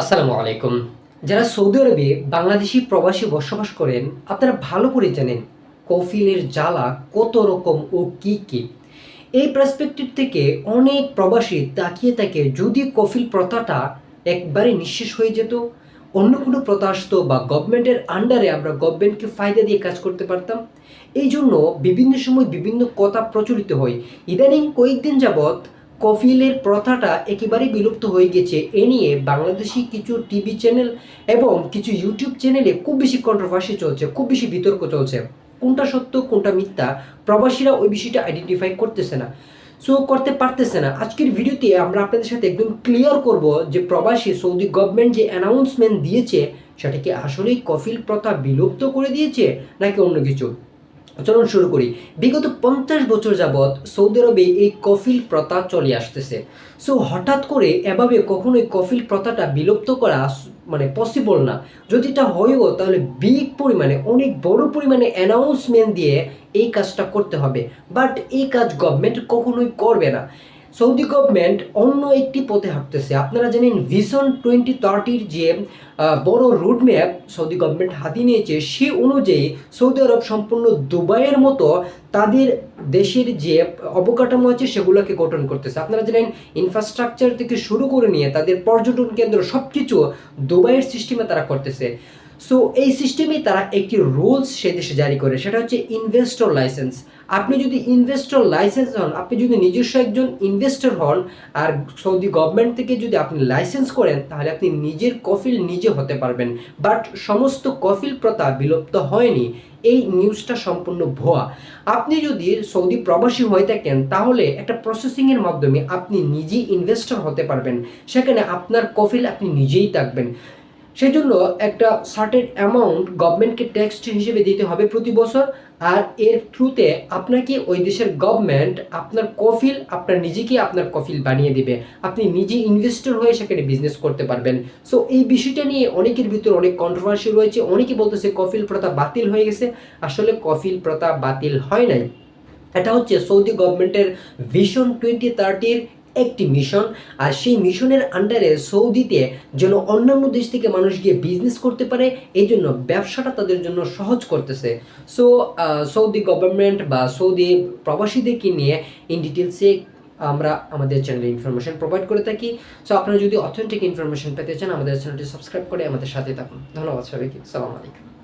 আসসালামু আলাইকুম। যারা সৌদি আরবে বাংলাদেশি প্রবাসী বসবাস করেন, আপনারা ভালো করে জানেন কফিলের জ্বালা কত রকম ও কি কি। এই পার্সপেক্টিভ থেকে অনেক প্রবাসী তাকিয়ে থাকে, যদি কফিল প্রথাটা একবারে নিঃশেষ হয়ে যেত, অন্য কোনো প্রথা আসতো বা গভর্নমেন্টের আন্ডারে আমরা গভর্নমেন্টকে ফায়দা দিয়ে কাজ করতে পারতাম। এই জন্য বিভিন্ন সময় বিভিন্ন কথা প্রচলিত হয়। ইদানিং কয়েকদিন যাবৎ কফিলের প্রথাটা একেবারেই বিলুপ্ত হয়ে গেছে। এ নিয়ে বাংলাদেশি কিছু টিভি চ্যানেল এবং কিছু ইউটিউব চ্যানেলে খুব বেশি কন্ট্রোভার্সি চলছে, খুব বেশি বিতর্ক চলছে। কোনটা সত্য, কোনটা মিথ্যা, প্রবাসীরা ওই বিষয়টা আইডেন্টিফাই করতেছে না সো করতে পারতেছে না। আজকের ভিডিওতে আমরা আপনাদের সাথে একদম ক্লিয়ার করব যে প্রবাসী সৌদি গভর্নমেন্ট যে অ্যানাউন্সমেন্ট দিয়েছে সেটা কি আসলেই কফিল প্রথা বিলুপ্ত করে দিয়েছে নাকি অন্য কিছু? চলুন শুরু করি। বিগত পঞ্চাশ বছর যাবৎ সৌদি আরবে এই কফিল প্রথা চলে আসতেছে। সো হঠাৎ করে এভাবে কখনোই কফিল প্রথাটা বিলুপ্ত করা মানে পসিবল না। যদি এটা হয়েও, তাহলে বিগ পরিমাণে, অনেক বড় পরিমাণে অ্যানাউন্সমেন্ট দিয়ে এই কাজটা করতে হবে। বাট এই কাজ গভর্নমেন্ট কখনোই করবে না। সৌদি গভর্নমেন্ট অন্য একটি পথে হাঁটতেছে। আপনারা জানেন ভিশন টোয়েন্টি থার্টির যে বড় রুটম্যাপ সৌদি গভর্নমেন্ট হাতে নিয়েছে, সে অনুযায়ী সৌদি আরব সম্পূর্ণ দুবাইয়ের মতো তাদের দেশের যে অবকাঠামো আছে, সেগুলোকে গঠন করতেছে। আপনারা জানেন ইনফ্রাস্ট্রাকচার থেকে শুরু করে নিয়ে তাদের পর্যটন কেন্দ্র সব কিছু দুবাইয়ের সিস্টেমে তারা করতেছে। সো এই সিস্টেমে তারা একটি রুলস সে দেশে জারি করে, সেটা হচ্ছে ইনভেস্টর লাইসেন্স আপনি যদি ইনভেস্টর লাইসেন্স হন, আপনি যদি নিজস্ব একজন ইনভেস্টর হন, আর সৌদি গভর্নমেন্ট থেকে যদি আপনি লাইসেন্স করেন, তাহলে আপনি নিজের কফিল নিজে হতে পারবেন। বাট সমস্ত কফিল প্রথা বিলুপ্ত হয়নি। এই নিউজটা সম্পূর্ণ ভুয়া। আপনি যদি সৌদি প্রবাসী হয়ে থাকেন, তাহলে একটা প্রসেসিংয়ের মাধ্যমে আপনি নিজেই ইনভেস্টর হতে পারবেন। সেখানে আপনার কফিল আপনি নিজেই থাকবেন। সেই জন্য একটা সার্টেন অ্যামাউন্ট গভর্নমেন্টকে ট্যাক্স হিসেবে দিতে হবে প্রতি বছর, আর এর থ্রুতে আপনাকে ওই দেশের গভর্নমেন্ট আপনার কফিল, আপনার নিজেকে আপনার কফিল বানিয়ে দিবে। আপনি নিজে ইনভেস্টর হয়ে সেখানে বিজনেস করতে পারবেন। সো এই বিষয়টা নিয়ে অনেকের ভিতরে অনেক কন্ট্রোভার্সি রয়েছে। অনেকে বলতেছে কফিল প্রথা বাতিল হয়ে গেছে। আসলে কফিল প্রথা বাতিল হয় নাই। এটা হচ্ছে সৌদি গভর্নমেন্টের ভিশন টোয়েন্টি থার্টির একটি মিশন আর সেই মিশনের আন্ডারে সৌদিতে যেন অন্যান্য দেশ থেকে মানুষ গিয়ে বিজনেস করতে পারে, এই জন্য ব্যবসাটা তাদের জন্য সহজ করতেছে। সো সৌদি গভর্নমেন্ট বা সৌদি প্রবাসীদেরকে নিয়ে ইন ডিটেলসে আমরা আমাদের চ্যানেলে ইনফরমেশন প্রোভাইড করে থাকি। সো আপনারা যদি অথেন্টিক ইনফরমেশন পেতে চান, আমাদের চ্যানেলটি সাবস্ক্রাইব করে আমাদের সাথে থাকুন। ধন্যবাদ সবাইকে। সালাম আলাইকুম।